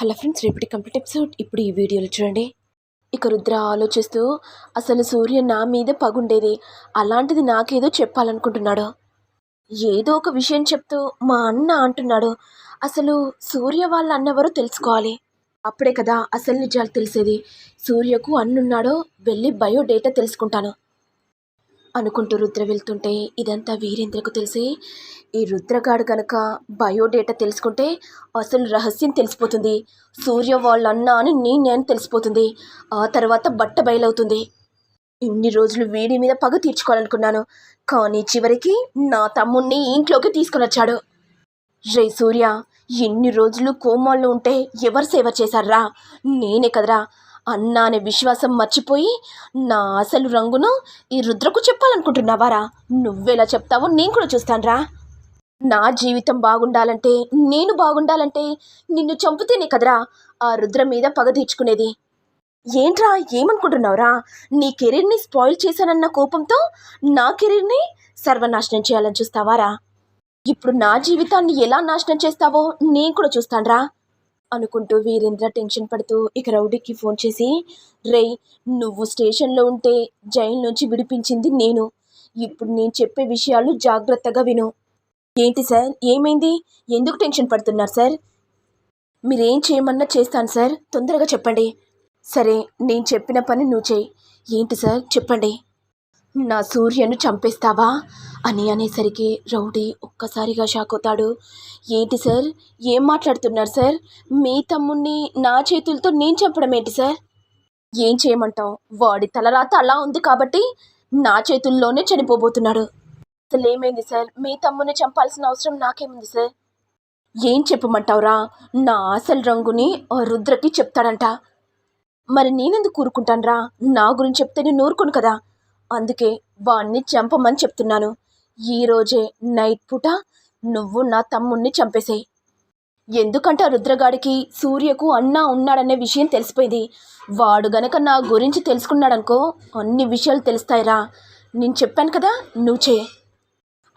Hello friends రేపటి complete episode. ఇప్పుడు ఈ వీడియోలో చూడండి. ఇక రుద్ర ఆలోచిస్తూ అసలు సూర్య నా మీద పగుండేది. అలాంటిది నాకేదో చెప్పాలనుకుంటున్నాడు. ఏదో ఒక విషయం చెప్తూ మా అన్న అంటున్నాడు. అసలు సూర్య వాళ్ళ అన్నెవరో తెలుసుకోవాలి. అప్పుడే కదా అసలు నిజాలు తెలిసేది. సూర్యకు అన్నున్నాడో వెళ్ళి బయోడేటా తెలుసుకుంటాను. అనుకుంటూ రుద్ర వెళ్తుంటే ఇదంతా వీరేంద్రకు తెలిసి ఈ రుద్రగాడు కనుక బయోడేటా తెలుసుకుంటే అసలు రహస్యం తెలిసిపోతుంది. సూర్య వాళ్ళ అన్న అని నేను నేను తెలిసిపోతుంది. ఆ తర్వాత బట్ట బయలవుతుంది. ఇన్ని రోజులు వీడి మీద పగ తీర్చుకోవాలనుకున్నాను. కానీ చివరికి నా తమ్ముణ్ణి ఇంట్లోకి తీసుకొని వచ్చాడు రే సూర్య ఎన్ని రోజులు కోమాల్లో ఉంటే ఎవరు సేవ చేశారా? నేనే కదరా. అన్న అనే విశ్వాసం మర్చిపోయి నా అసలు రంగును ఈ రుద్రకు చెప్పాలనుకుంటున్నావారా? నువ్వెలా చెప్తావో నేను కూడా చూస్తానురా. నా జీవితం బాగుండాలంటే నేను బాగుండాలంటే నిన్ను చంపితేనే కదరా ఆ రుద్ర మీద పగ తీర్చుకునేది. ఏంట్రా ఏమనుకుంటున్నావురా? నీ కెరీర్ని స్పాయిల్ చేశానన్న కోపంతో నా కెరీర్ని సర్వనాశనం చేయాలని చూస్తావారా? ఇప్పుడు నా జీవితాన్ని ఎలా నాశనం చేస్తావో నేను కూడా చూస్తానురా. అనుకుంటూ వీరేంద్ర టెన్షన్ పడుతూ ఇక రౌడీకి ఫోన్ చేసి రేయ్ నువ్వు స్టేషన్లో ఉంటే జైలు నుంచి విడిపించింది నేను. ఇప్పుడు నేను చెప్పే విషయాలు జాగ్రత్తగా విను. ఏంటి సార్? ఏమైంది? ఎందుకు టెన్షన్ పడుతున్నారు సార్? మీరేం చేయమన్నా చేస్తాను సార్. తొందరగా చెప్పండి. సరే నేను చెప్పిన పని నువ్వు చేయి. ఏంటి సార్? చెప్పండి. నా సూర్యను చంపేస్తావా? అని అనేసరికి రౌడీ ఒక్కసారిగా షాక్ అవుతాడు. ఏంటి సార్? ఏం మాట్లాడుతున్నారు సార్? మీ తమ్ముణ్ణి నా చేతులతో నేను చంపడం ఏంటి సార్? ఏం చేయమంటావు? వాడి తలరాత అలా ఉంది కాబట్టి నా చేతుల్లోనే చనిపోబోతున్నాడు. అసలు ఏమైంది సార్? మీ తమ్ముని చంపాల్సిన అవసరం నాకేముంది సార్? ఏం చెప్పమంటావురా? నా అసలు రంగుని ఆ రుద్రకి చెప్తాడంట. మరి నేనెందుకు కూరుకుంటానురా నా గురించి చెప్తే నేను నూరుకును కదా. అందుకే వాణ్ణి చంపమని చెప్తున్నాను. ఈరోజే నైట్ పూట నువ్వు నా తమ్ముణ్ణి చంపేసేయి. ఎందుకంటే ఆ రుద్రగాడికి సూర్యకు అన్నా ఉన్నాడనే విషయం తెలిసిపోయింది. వాడు గనక నా గురించి తెలుసుకున్నాడనుకో అన్ని విషయాలు తెలుస్తాయిరా. నేను చెప్పాను కదా నువ్వు చేయి.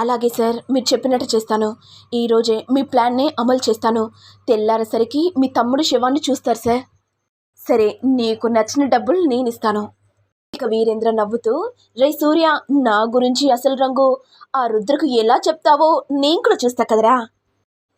అలాగే సార్ మీరు చెప్పినట్టు చేస్తాను. ఈరోజే మీ ప్లాన్ని అమలు చేస్తాను. తెల్లారేసరికి మీ తమ్ముడు శివాన్ని చూస్తారు సార్. సరే నీకు నచ్చిన డబ్బులు నేను ఇస్తాను. ఇక వీరేంద్ర నవ్వుతూ రే సూర్య నా గురించి అసలు రంగు. ఆ రుద్రకు ఎలా చెప్తావో నేను కూడా చూస్తా కదరా.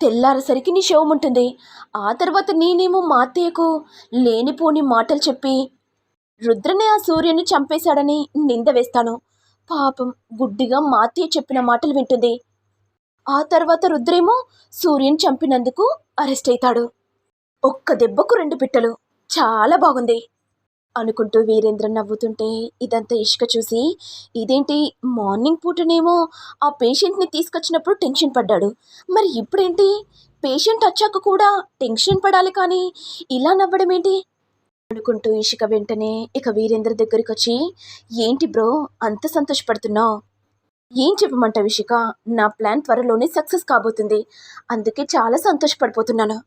తెల్లారసరికి నీ శవం ఉంటుంది. ఆ తర్వాత నేనేమో మా అత్తయ్యకు లేనిపోని మాటలు చెప్పి రుద్రనే ఆ సూర్యుని చంపేశాడని నింద వేస్తాను. పాపం గుడ్డిగా మా అత్తయ్య చెప్పిన మాటలు వింటుంది. ఆ తర్వాత రుద్రేమో సూర్యుని చంపినందుకు అరెస్ట్ అవుతాడు ఒక్క దెబ్బకు రెండు పిట్టలు. చాలా బాగుంది. అనుకుంటూ వీరేంద్ర నవ్వుతుంటే ఇదంతా ఇష్క చూసి ఇదేంటి మార్నింగ్ పూటనేమో ఆ పేషెంట్ని తీసుకొచ్చినప్పుడు టెన్షన్ పడ్డాడు. మరి ఇప్పుడేంటి? పేషెంట్ వచ్చాక కూడా టెన్షన్ పడాలి కానీ ఇలా నవ్వడం ఏంటి అనుకుంటూ ఇషిక వెంటనే ఇక వీరేంద్ర దగ్గరికి వచ్చి ఏంటి బ్రో అంత సంతోషపడుతున్నావు? ఏం చెప్పమంటావు ఇషిక? నా ప్లాన్ త్వరలోనే సక్సెస్ కాబోతుంది. అందుకే చాలా సంతోషపడిపోతున్నాను.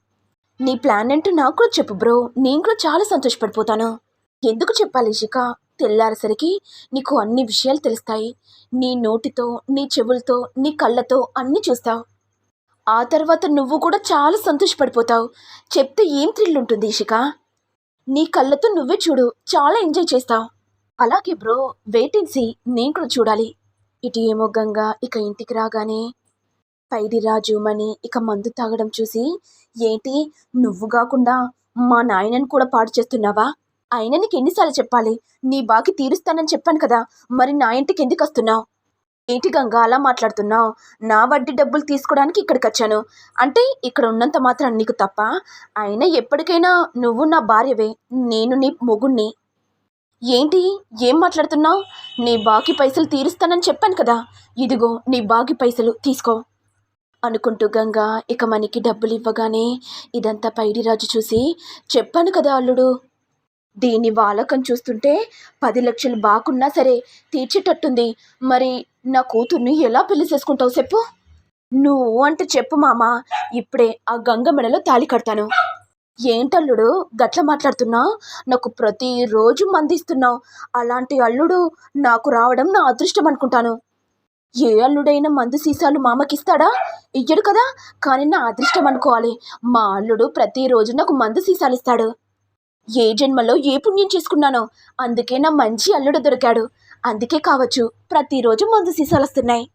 నీ ప్లాన్ అంటూ నాకు కూడా చెప్పు బ్రో. నేను కూడా చాలా సంతోషపడిపోతాను. ఎందుకు చెప్పాలి శిఖ? తెల్లారేసరికి నీకు అన్ని విషయాలు తెలుస్తాయి. నీ నోటితో నీ చెవులతో నీ కళ్ళతో అన్నీ చూస్తావు. ఆ తర్వాత నువ్వు కూడా చాలా సంతోషపడిపోతావు. చెప్తే ఏం థ్రిల్ ఉంటుంది ఇషిక నీ కళ్ళతో నువ్వే చూడు చాలా ఎంజాయ్ చేస్తావు. అలాగే బ్రో వెయిటింగ్సి నేను కూడా చూడాలి. ఇటు ఏమో గంగా ఇక ఇంటికి రాగానే పైడి రాజు మని ఇక మందు తాగడం చూసి ఏంటి నువ్వు కాకుండా మా నాయనని కూడా పాడు చేస్తున్నావా? అయినా నీకు ఎన్నిసార్లు చెప్పాలి? నీ బాకి తీరుస్తానని చెప్పాను కదా మరి నా ఇంటికి ఎందుకు వస్తున్నావు? ఏంటి గంగా అలా మాట్లాడుతున్నావు? నా వడ్డీ డబ్బులు తీసుకోవడానికి ఇక్కడికి వచ్చాను. అంటే ఇక్కడ ఉన్నంత మాత్రం నీకు తప్ప అయినా ఎప్పటికైనా నువ్వు నా భార్యవే నేను నీ మొగుణ్ణి. ఏంటి? ఏం మాట్లాడుతున్నావు? నీ బాకీ పైసలు తీరుస్తానని చెప్పాను కదా ఇదిగో నీ బాకీ పైసలు తీసుకో. అనుకుంటూ గంగా ఇక మనకి డబ్బులు ఇవ్వగానే ఇదంతా పైడిరాజు చూసి చెప్పాను కదా అల్లుడు. దీని వాలకం చూస్తుంటే పది లక్షలు బాకున్నా సరే తీర్చేటట్టుంది. మరి నా కూతుర్ని ఎలా పెళ్ళి చేసుకుంటావు చెప్పు. నువ్వు అంటే చెప్పు మామ ఇప్పుడే ఆ గంగ మెడలో తాళి కడతాను. ఏంటల్లుడు గట్ల మాట్లాడుతున్నావు నాకు ప్రతిరోజు మందిస్తున్నావు. అలాంటి అల్లుడు నాకు రావడం నా అదృష్టం అనుకుంటాను. ఏ అల్లుడైనా మందు సీసాలు మామకిస్తాడా? ఇయ్యడు కదా కానీ నా అదృష్టం అనుకోవాలి. మా అల్లుడు ప్రతిరోజు నాకు మందు సీసాలు ఇస్తాడు ఏ జన్మలో ఏ పుణ్యం చేసుకున్నానో అందుకే నా మంచి అల్లుడు దొరికాడు. అందుకే కావచ్చు ప్రతిరోజు మందు సీసాలు వస్తున్నాయి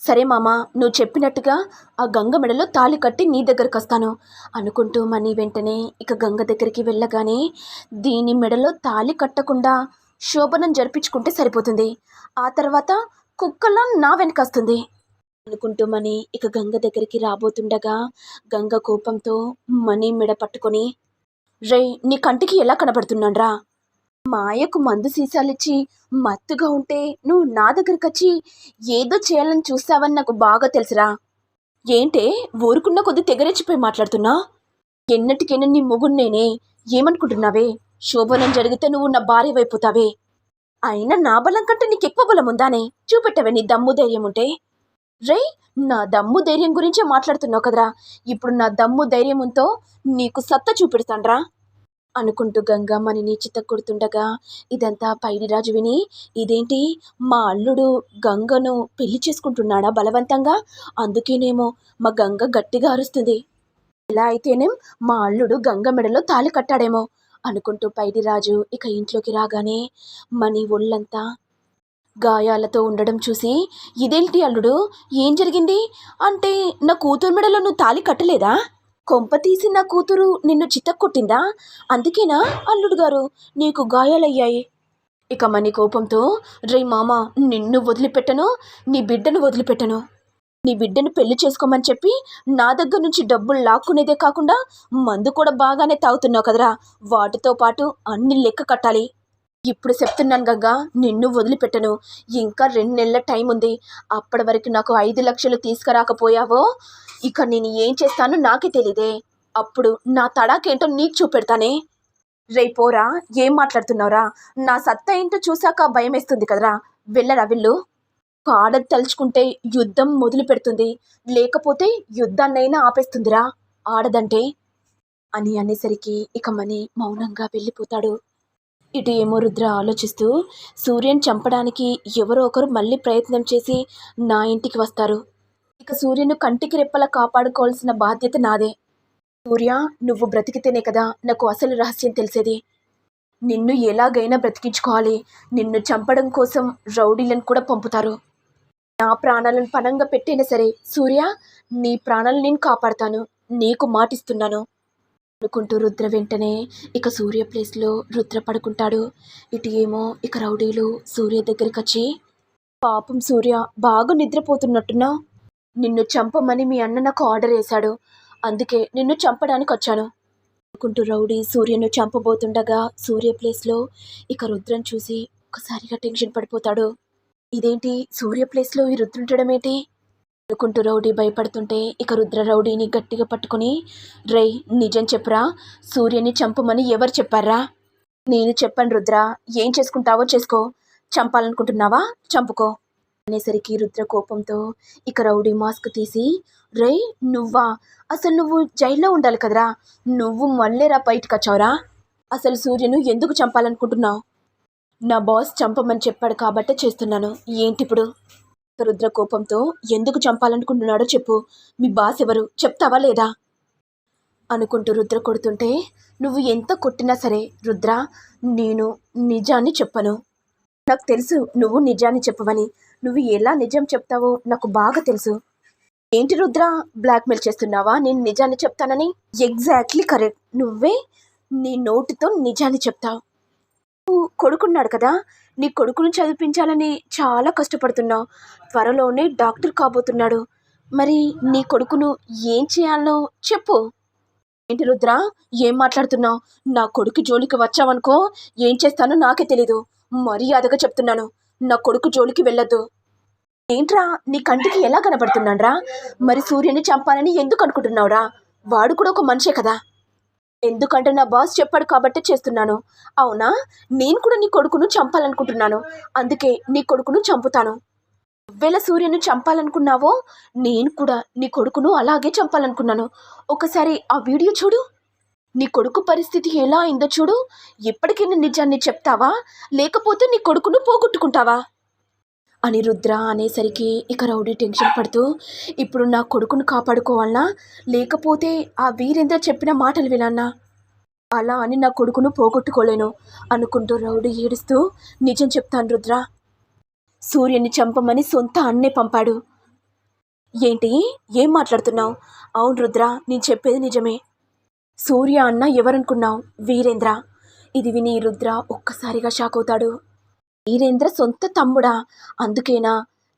సరే మామ నువ్వు చెప్పినట్టుగా ఆ గంగ మెడలో తాళి కట్టి నీ దగ్గరకు వస్తాను. అనుకుంటూ మనీ వెంటనే ఇక గంగ దగ్గరికి వెళ్ళగానే దీని మెడలో తాళి కట్టకుండా శోభనం జరిపించుకుంటే సరిపోతుంది. ఆ తర్వాత కుక్కలా నా వెనక వస్తుంది అనుకుంటూ మనీ ఇక గంగ దగ్గరికి రాబోతుండగా గంగ కోపంతో మనీ మెడ పట్టుకొని రే నీ కంటికి ఎలా కనబడుతున్నాన్రా? మాయకు మందు సీసాలిచ్చి మత్తుగా ఉంటే నువ్వు నా దగ్గరికి వచ్చి ఏదో చేయాలని చూస్తావని నాకు బాగా తెలుసురా. ఏంటే ఊరుకున్న కొద్ది తెగరెచ్చిపోయి మాట్లాడుతున్నా? ఎన్నటికైనా నీ మొగుడు నేనే ఏమనుకుంటున్నావే? శోభనం జరిగితే నువ్వు నా భార్య వైపోతావే. అయినా నా బలం కంటే నీకు ఎక్కువ బలం ఉందానే చూపెట్టవే నీ దమ్ము ధైర్యం ఉంటే రే నా దమ్ము ధైర్యం గురించే మాట్లాడుతున్నావు కదరా. ఇప్పుడు నా దమ్ము ధైర్యం ఉంతో నీకు సత్తా చూపెడతాన్రా అనుకుంటూ గంగమ్మని చిత్త కొడుతుండగా ఇదంతా పైడిరాజు విని ఇదేంటి? మా అల్లుడు గంగను పెళ్ళి చేసుకుంటున్నాడా బలవంతంగా? అందుకేనేమో మా గంగ గట్టిగా అరుస్తుంది. ఇలా అయితేనేం మా అల్లుడు గంగ మెడలో తాళి కట్టాడేమో. అనుకుంటూ పైడిరాజు ఇక ఇంట్లోకి రాగానే మణి ఒళ్ళంతా గాయాలతో ఉండడం చూసి ఇదేంటి అల్లుడు? ఏం జరిగింది? అంటే నా కూతురు మెడలో నువ్వు తాళి కట్టలేదా? కొంప తీసి నా కూతురు నిన్ను చితక్కొట్టిందా? అందుకేనా అల్లుడు గారు నీకు గాయాలయ్యాయి? ఇక మణి కోపంతో రే మామ నిన్ను వదిలిపెట్టను నీ బిడ్డను వదిలిపెట్టను. నీ బిడ్డను పెళ్ళి చేసుకోమని చెప్పి నా దగ్గర నుంచి డబ్బులు లాక్కునేదే కాకుండా మందు కూడా బాగానే తాగుతున్నావు కదరా. వాటితో పాటు అన్ని లెక్క కట్టాలి. ఇప్పుడు చెప్తున్నాను గంగా నిన్ను వదిలిపెట్టను. ఇంకా రెండు నెలల టైం ఉంది. అప్పటి వరకు నాకు ఐదు లక్షలు తీసుకురాకపోయావో? ఇక నేను ఏం చేస్తానో నాకే తెలీదే. అప్పుడు నా తడాకేంటో నీకు చూపెడతానే. రేపోరా ఏం మాట్లాడుతున్నావురా? నా సత్తా ఏంటో చూశాక భయం వేస్తుంది కదరా. వెళ్ళరా వెళ్ళు. ఆడది తలుచుకుంటే యుద్ధం మొదలు పెడుతుంది లేకపోతే యుద్ధాన్నైనా ఆపేస్తుందిరా. ఆడదంటే? అని అనేసరికి ఇక మని మౌనంగా వెళ్ళిపోతాడు. ఇటు ఏమో రుద్ర ఆలోచిస్తూ సూర్యుని చంపడానికి ఎవరో ఒకరు మళ్ళీ ప్రయత్నం చేసి నా ఇంటికి వస్తారు. ఇక సూర్యును కంటికి రెప్పలా కాపాడుకోవాల్సిన బాధ్యత నాదే. సూర్య నువ్వు బ్రతికితేనే కదా నాకు అసలు రహస్యం తెలిసేది. నిన్ను ఎలాగైనా బ్రతికించుకోవాలి. నిన్ను చంపడం కోసం రౌడీలను కూడా పంపుతారు. నా ప్రాణాలను పణంగా పెట్టైనా సరే సూర్య నీ ప్రాణాలను నేను కాపాడుతాను. నీకు మాటిస్తున్నాను. అనుకుంటూ రుద్ర వెంటనే ఇక సూర్య ప్లేస్లో రుద్ర పడుకుంటాడు. ఇటు ఏమో ఇక రౌడీలు సూర్య దగ్గరికి వచ్చి పాపం సూర్య బాగా నిద్రపోతున్నట్టున్నా నిన్ను చంపమని మీ అన్న నాకు ఆర్డర్ వేశాడు. అందుకే నిన్ను చంపడానికి వచ్చాను. అనుకుంటూ రౌడీ సూర్యను చంపబోతుండగా సూర్య ప్లేస్లో ఇక రుద్రం చూసి ఒకసారిగా టెన్షన్ పడిపోతాడు. ఇదేంటి? సూర్య ప్లేస్లో ఈ రుద్రుండడం ఏంటి అనుకుంటూ రౌడీ భయపడుతుంటే ఇక రుద్ర రౌడీని గట్టిగా పట్టుకొని రేయ్ నిజం చెప్పురా. సూర్యని చంపమని ఎవరు చెప్పారా? నేను చెప్పాను రుద్ర. ఏం చేసుకుంటావో చేసుకో. చంపాలనుకుంటున్నావా? చంపుకో. అనేసరికి రుద్ర కోపంతో ఇక రౌడీ మాస్క్ తీసి రేయ్ నువ్వా? అసలు నువ్వు జైల్లో ఉండాలి కదరా. నువ్వు మళ్ళీరా బయటకు వచ్చావురా. అసలు సూర్యను ఎందుకు చంపాలనుకుంటున్నావు? నా బాస్ చంపమని చెప్పాడు కాబట్టే చేస్తున్నాను. ఏంటిప్పుడు? రుద్ర కోపంతో ఎందుకు చంపాలనుకుంటున్నాడో చెప్పు. మీ బాస్ ఎవరు? చెప్తావా లేదా? అనుకుంటూ రుద్ర కొడుతుంటే నువ్వు ఎంత కొట్టినా సరే రుద్ర నేను నిజాన్ని చెప్పను. నాకు తెలుసు నువ్వు నిజాన్ని చెప్పవని. నువ్వు ఎలా నిజం చెప్తావో నాకు బాగా తెలుసు. ఏంటి రుద్ర బ్లాక్మెయిల్ చేస్తున్నావా? నేను నిజాన్ని చెప్తానని? Exactly correct. నువ్వే నీ నోటితో నిజాన్ని చెప్తావు. నువ్వు కొడుకున్నాడు కదా నీ కొడుకును చదివించాలని చాలా కష్టపడుతున్నావు త్వరలోనే డాక్టర్ కాబోతున్నాడు. మరి నీ కొడుకును ఏం చేయాలో చెప్పు. ఏంటి రుద్ర? ఏం మాట్లాడుతున్నావు? నా కొడుకు జోలికి వచ్చావనుకో ఏం చేస్తానో నాకే తెలీదు. మర్యాదగా చెప్తున్నాను. నా కొడుకు జోలికి వెళ్ళొద్దు. ఏంట్రా? నీ కంటికి ఎలా కనబడుతున్నాడ్రా మరి సూర్యుని చంపాలని ఎందుకు అనుకుంటున్నావురా? వాడు కూడా ఒక మనిషే కదా. ఎందుకంటే నా బాస్ చెప్పాడు కాబట్టి చేస్తున్నాను. అవునా? నేను కూడా నీ కొడుకును చంపాలనుకుంటున్నాను. అందుకే నీ కొడుకును చంపుతాను. నువ్వెలా సూర్యను చంపాలనుకున్నావో నేను కూడా నీ కొడుకును అలాగే చంపాలనుకున్నాను. ఒకసారి ఆ వీడియో చూడు. నీ కొడుకు పరిస్థితి ఎలా అయిందో చూడు. ఎప్పటికైనా నిజాన్ని చెప్తావా? లేకపోతే నీ కొడుకును పోగొట్టుకుంటావా? అని రుద్ర అనేసరికి ఇక రౌడీ టెన్షన్ పడుతూ ఇప్పుడు నా కొడుకును కాపాడుకోవాలనా? లేకపోతే ఆ వీరేంద్ర చెప్పిన మాటలు వినాలనా అలా అని నా కొడుకును పోగొట్టుకోలేను అనుకుంటూ రౌడీ ఏడుస్తూ నిజం చెప్తాను రుద్ర. సూర్యుని చంపమని సొంత అన్నే పంపాడు. ఏంటి? ఏం మాట్లాడుతున్నావు? అవును రుద్ర నేను చెప్పేది నిజమే. సూర్య అన్న ఎవరనుకున్నావు? వీరేంద్ర. ఇది విని రుద్ర ఒక్కసారిగా షాక్ అవుతాడు. వీరేంద్ర సొంత తమ్ముడా? అందుకేనా?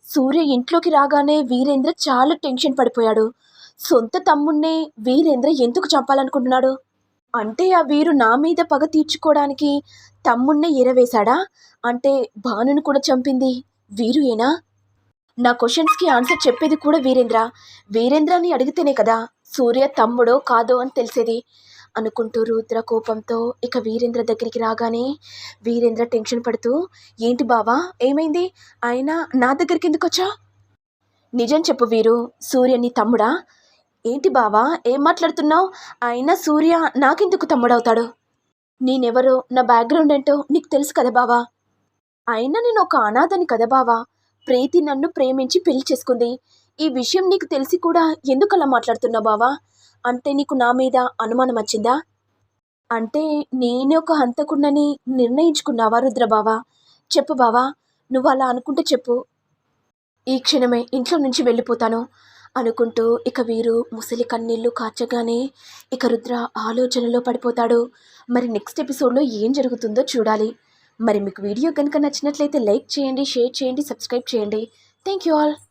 సూర్య ఇంట్లోకి రాగానే వీరేంద్ర చాలా టెన్షన్ పడిపోయాడు. సొంత తమ్ముణ్ణే వీరేంద్ర ఎందుకు చంపాలనుకుంటున్నాడు? అంటే ఆ వీరు నా మీద పగ తీర్చుకోవడానికి తమ్ముణ్ణే ఎరవేశాడా? అంటే భానుని కూడా చంపింది వీరు ఏనా నా క్వశ్చన్స్కి ఆన్సర్ చెప్పేది కూడా వీరేంద్ర. వీరేంద్రని అడిగితేనే కదా సూర్య తమ్ముడో కాదో అని తెలిసేది. అనుకుంటూ రుద్ర కోపంతో ఇక వీరేంద్ర దగ్గరికి రాగానే వీరేంద్ర టెన్షన్ పడుతూ ఏంటి బావా ఏమైంది? ఆయన నా దగ్గరికి ఎందుకు వచ్చా? నిజం చెప్పు వీరు సూర్యని తమ్ముడా? ఏంటి బావా ఏం మాట్లాడుతున్నావు? ఆయన సూర్య నాకెందుకు తమ్ముడవుతాడు? నేనెవరో నా బ్యాక్గ్రౌండ్ ఏంటో నీకు తెలుసు కదా బావా? అయినా నేను ఒక అనాథని కదా బావా? ప్రీతి నన్ను ప్రేమించి పెళ్ళి చేసుకుంది. ఈ విషయం నీకు తెలిసి కూడా ఎందుకలా మాట్లాడుతున్నావు బావా? అంటే నీకు నా మీద అనుమానం వచ్చిందా? అంటే నేనే ఒక హంతకుండని నిర్ణయించుకున్నావా రుద్రబావా? చెప్పు బావా నువ్వు అలా అనుకుంటే చెప్పు. ఈ క్షణమే ఇంట్లో నుంచి వెళ్ళిపోతాను అనుకుంటూ ఇక వీరు ముసలి కన్నీళ్ళు కార్చగానే ఇక రుద్ర ఆలోచనలో పడిపోతాడు. మరి నెక్స్ట్ ఎపిసోడ్లో ఏం జరుగుతుందో చూడాలి. మరి మీకు వీడియో కనుక నచ్చినట్లయితే లైక్ చేయండి షేర్ చేయండి సబ్స్క్రైబ్ చేయండి. Thank you all.